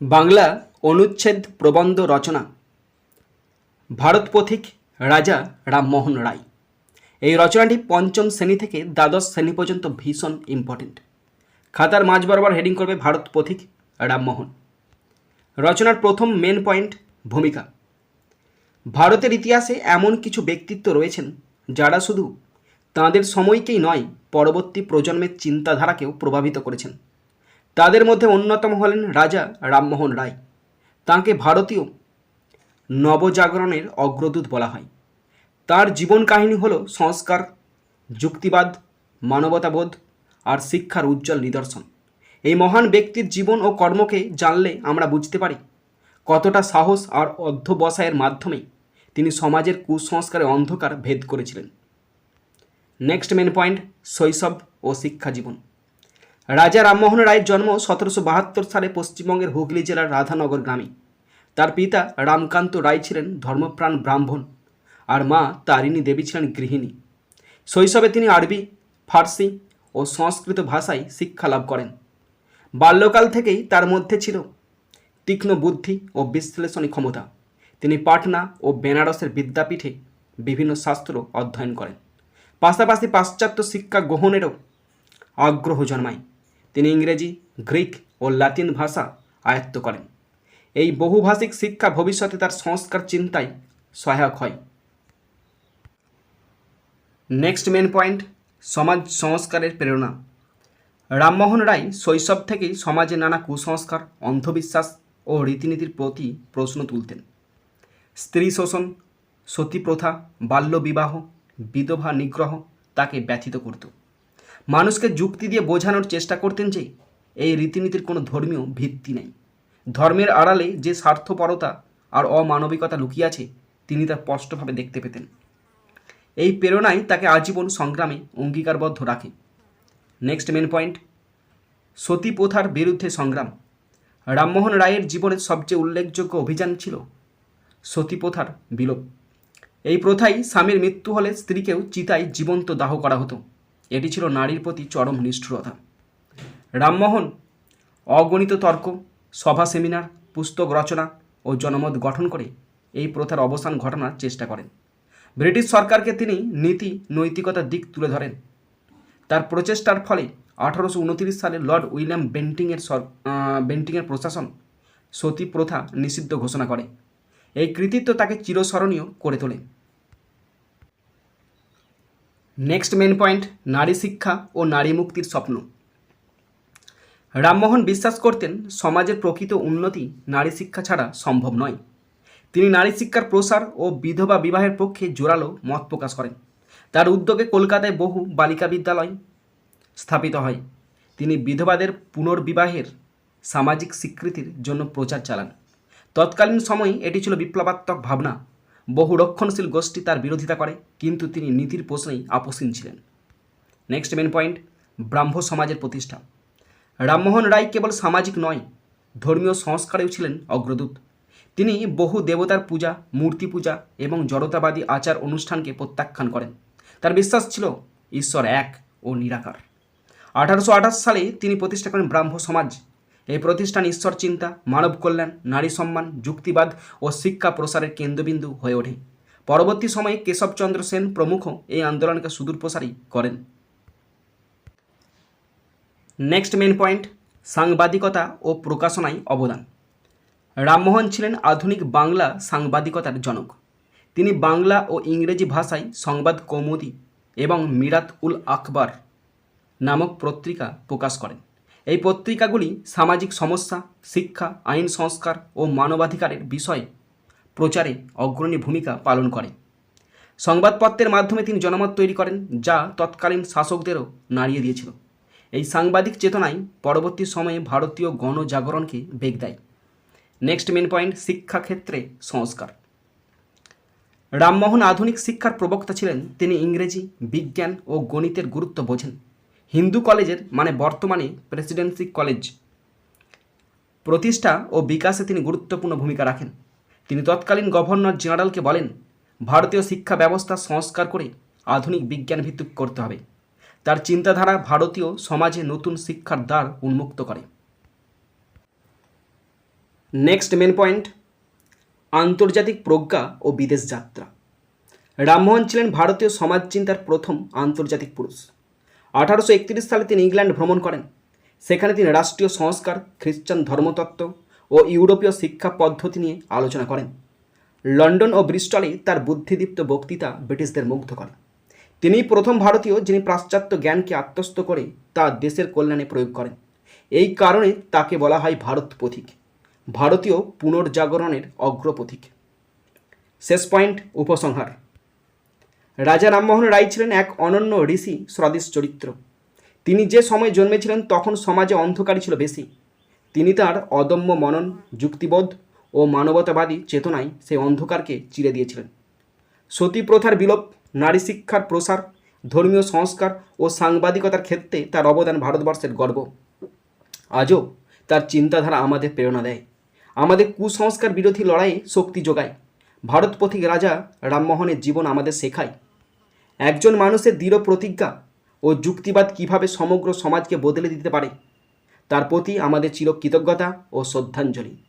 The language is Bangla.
বাংলা অনুচ্ছেদ প্রবন্ধ রচনা। ভারত পথিক রাজা রামমোহন রায়। এই রচনাটি পঞ্চম শ্রেণি থেকে দ্বাদশ শ্রেণি পর্যন্ত ভীষণ ইম্পর্টেন্ট খাতার মাঝ বরাবর হেডিং করবে ভারত পথিক রামমোহন। রচনার প্রথম মেন পয়েন্ট ভূমিকা। ভারতের ইতিহাসে এমন কিছু ব্যক্তিত্ব রয়েছেন যারা শুধু তাঁদের সময়কেই নয়, পরবর্তী প্রজন্মের চিন্তাধারাকেও প্রভাবিত করেছেন। তাদের মধ্যে অন্যতম হলেন রাজা রামমোহন রায়। তাঁকে ভারতীয় নবজাগরণের অগ্রদূত বলা হয়। তার জীবন কাহিনী হল সংস্কার, যুক্তিবাদ, মানবতাবোধ আর শিক্ষার উজ্জ্বল নিদর্শন। এই মহান ব্যক্তির জীবন ও কর্মকে জানলে আমরা বুঝতে পারি কতটা সাহস আর অধ্যবসায়ের মাধ্যমে তিনি সমাজের কুসংস্কারের অন্ধকার ভেদ করেছিলেন। নেক্সট মেন পয়েন্ট শৈশব ও শিক্ষা জীবন। রাজা রামমোহন রায়ের জন্ম সতেরোশো বাহাত্তর সালে পশ্চিমবঙ্গের হুগলি জেলার রাধানগর গ্রামে। তার পিতা রামকান্ত রায় ছিলেন ধর্মপ্রাণ ব্রাহ্মণ আর মা তারিণী দেবী ছিলেন গৃহিণী। শৈশবে তিনি আরবি, ফার্সি ও সংস্কৃত ভাষায় শিক্ষা লাভ করেন। বাল্যকাল থেকেই তার মধ্যে ছিল তীক্ষ্ণ বুদ্ধি ও বিশ্লেষণী ক্ষমতা। তিনি পাটনা ও বেনারসের বিদ্যাপীঠে বিভিন্ন শাস্ত্র অধ্যয়ন করেন। পাশাপাশি পাশ্চাত্য শিক্ষা গ্রহণেরও আগ্রহ জন্মায়। তিনি ইংরেজি, গ্রিক ও লাতিন ভাষা আয়ত্ত করেন। এই বহুভাষিক শিক্ষা ভবিষ্যতে তার সংস্কার চিন্তায় সহায়ক হয়। নেক্সট মেন পয়েন্ট সমাজ সংস্কারের প্রেরণা। রামমোহন রায় শৈশব থেকেই সমাজে নানা কুসংস্কার, অন্ধবিশ্বাস ও রীতিনীতির প্রতি প্রশ্ন তুলতেন। স্ত্রী শোষণ, সতী প্রথা, বাল্যবিবাহ, বিধবা নিগ্রহ তাকে ব্যথিত করত। মানুষকে যুক্তি দিয়ে বোঝানোর চেষ্টা করতেন যে এই রীতিনীতির কোনো ধর্মীয় ভিত্তি নেই। ধর্মের আড়ালে যে স্বার্থপরতা আর অমানবিকতা লুকিয়ে আছে, তিনি তা স্পষ্টভাবে দেখতে পেতেন। এই প্রেরণাই তাকে আজীবন সংগ্রামে অঙ্গীকারবদ্ধ রাখে। নেক্সট মেন পয়েন্ট সতী প্রথার বিরুদ্ধে সংগ্রাম। রামমোহন রায়ের জীবনের সবচেয়ে উল্লেখযোগ্য অভিযান ছিল সতী প্রথার বিলোপ। এই প্রথাই স্বামীর মৃত্যু হলে স্ত্রীকেও চিতায় জীবন্ত দাহ করা হতো। এটি ছিল নারীর প্রতি চরম নিষ্ঠুরতা। রামমোহন, অগণিত তর্ক, সভা সেমিনার, পুস্তক রচনা ও জনমত গঠন করে এই প্রথার অবসান ঘটানোর চেষ্টা করেন। ব্রিটিশ সরকারকে তিনি নীতি, নৈতিকতার দিক তুলে ধরেন। তার প্রচেষ্টার ফলে আঠারোশো উনত্রিশ সালে লর্ড উইলিয়াম বেন্টিংয়ের সর বেন্টিংয়ের প্রশাসন সতী প্রথা নিষিদ্ধ ঘোষণা করে। এই কৃতিত্ব তাকে চিরস্মরণীয় করে তোলে। নেক্সট মেন পয়েন্ট নারী শিক্ষা ও নারী মুক্তির স্বপ্ন। রামমোহন বিশ্বাস করতেন, সমাজের প্রকৃত উন্নতি নারী শিক্ষা ছাড়া সম্ভব নয়। তিনি নারী শিক্ষার প্রসার ও বিধবা বিবাহের পক্ষে জোরালো মত প্রকাশ করেন। তার উদ্যোগে কলকাতায় বহু বালিকা বিদ্যালয় স্থাপিত হয়। তিনি বিধবাদের পুনর্বিবাহের সামাজিক স্বীকৃতির জন্য প্রচার চালান। তৎকালীন সময়ে এটি ছিল বিপ্লবাত্মক ভাবনা। বহু রক্ষণশীল গোষ্ঠী তার বিরোধিতা করে, কিন্তু তিনি নীতির প্রশ্নেই আপোষহীন ছিলেন। নেক্সট মেন পয়েন্ট ব্রাহ্ম সমাজের প্রতিষ্ঠা। রামমোহন রায় কেবল সামাজিক নয়, ধর্মীয় সংস্কারেও ছিলেন অগ্রদূত। তিনি বহু দেবতার পূজা, মূর্তি পূজা এবং জড়তাবাদী আচার অনুষ্ঠানকে প্রত্যাখ্যান করেন। তার বিশ্বাস ছিল, ঈশ্বর এক ও নিরাকার। আঠারোশো আঠাশ সালে তিনি প্রতিষ্ঠা করেন ব্রাহ্ম সমাজ। এই প্রতিষ্ঠান ঈশ্বর চিন্তা, মানব কল্যাণ, নারী সম্মান, যুক্তিবাদ ও শিক্ষা প্রসারের কেন্দ্রবিন্দু হয়ে ওঠে। পরবর্তী সময়ে কেশবচন্দ্র সেন প্রমুখ এই আন্দোলনকে সুদূরপ্রসারী করেন। নেক্সট মেন পয়েন্ট, সাংবাদিকতা ও প্রকাশনায় অবদান। রামমোহন ছিলেন আধুনিক বাংলা সাংবাদিকতার জনক। তিনি বাংলা ও ইংরেজি ভাষায় সংবাদ কৌমুদি এবং মিরাত উল আকবর নামক পত্রিকা প্রকাশ করেন। এই পত্রিকাগুলি সামাজিক সমস্যা, শিক্ষা, আইন সংস্কার ও মানবাধিকারের বিষয়ে প্রচারে অগ্রণী ভূমিকা পালন করে। সংবাদপত্রের মাধ্যমে তিনি জনমত তৈরি করেন, যা তৎকালীন শাসকদেরও নাড়িয়ে দিয়েছিল। এই সাংবাদিক চেতনাই পরবর্তী সময়ে ভারতীয় গণজাগরণকে বেগ দেয়। নেক্সট মেন পয়েন্ট, শিক্ষাক্ষেত্রে সংস্কার। রামমোহন আধুনিক শিক্ষার প্রবক্তা ছিলেন, তিনি ইংরেজি, বিজ্ঞান ও গণিতের গুরুত্ব বোঝেন। হিন্দু কলেজের মানে বর্তমানে প্রেসিডেন্সি কলেজ প্রতিষ্ঠা ও বিকাশে তিনি গুরুত্বপূর্ণ ভূমিকা রাখেন। তিনি তৎকালীন গভর্নর জেনারেলকে বলেন, ভারতীয় শিক্ষা ব্যবস্থা সংস্কার করে আধুনিক বিজ্ঞান ভিত্তিক করতে হবে। তার চিন্তাধারা ভারতীয় সমাজে নতুন শিক্ষার দ্বার উন্মুক্ত করে। নেক্সট মেন পয়েন্ট আন্তর্জাতিক প্রজ্ঞা ও বিদেশ যাত্রা। রামমোহন ছিলেন ভারতীয় সমাজ চিন্তার প্রথম আন্তর্জাতিক পুরুষ। আঠারোশো একত্রিশ সালে তিনি ইংল্যান্ড ভ্রমণ করেন। সেখানে তিনি রাষ্ট্রীয় সংস্কার, খ্রিস্টান ধর্মতত্ত্ব ও ইউরোপীয় শিক্ষা পদ্ধতি নিয়ে আলোচনা করেন। লন্ডন ও ব্রিস্টলে তার বুদ্ধিদীপ্ত বক্তৃতা ব্রিটিশদের মুগ্ধ করে। তিনিই প্রথম ভারতীয় যিনি পাশ্চাত্য জ্ঞানকে আত্মস্থ করে তা দেশের কল্যাণে প্রয়োগ করেন। এই কারণে তাকে বলা হয় ভারত পথিক। ভারতীয় পুনর্জাগরণের অগ্রপথিক। শেষ পয়েন্ট, উপসংহার। রাজা রামমোহন রায় ছিলেন এক অনন্য ঋষি সদৃশ চরিত্র। তিনি যে সময় জন্মেছিলেন, তখন সমাজে অন্ধকারই ছিল বেশি। তিনি তার অদম্য মনন, যুক্তিবোধ ও মানবতাবাদী চেতনায় সেই অন্ধকারকে চিরে দিয়েছিলেন। সতী প্রথার বিলোপ, নারী শিক্ষার প্রসার, ধর্মীয় সংস্কার ও সাংবাদিকতার ক্ষেত্রে তার অবদান ভারতবর্ষের গর্ব। আজও তার চিন্তাধারা আমাদের প্রেরণা দেয়। আমাদের কুসংস্কার বিরোধী লড়াইয়ে শক্তি যোগায়। ভারত পথিক রাজা রামমোহনের জীবন আমাদের শেখায়। একজন মানুষের দৃঢ় প্রতিজ্ঞা ও যুক্তিবাদ কীভাবে সমগ্র সমাজকে বদলে দিতে পারে, তার প্রতি আমাদের চির কৃতজ্ঞতা ও শ্রদ্ধাঞ্জলি।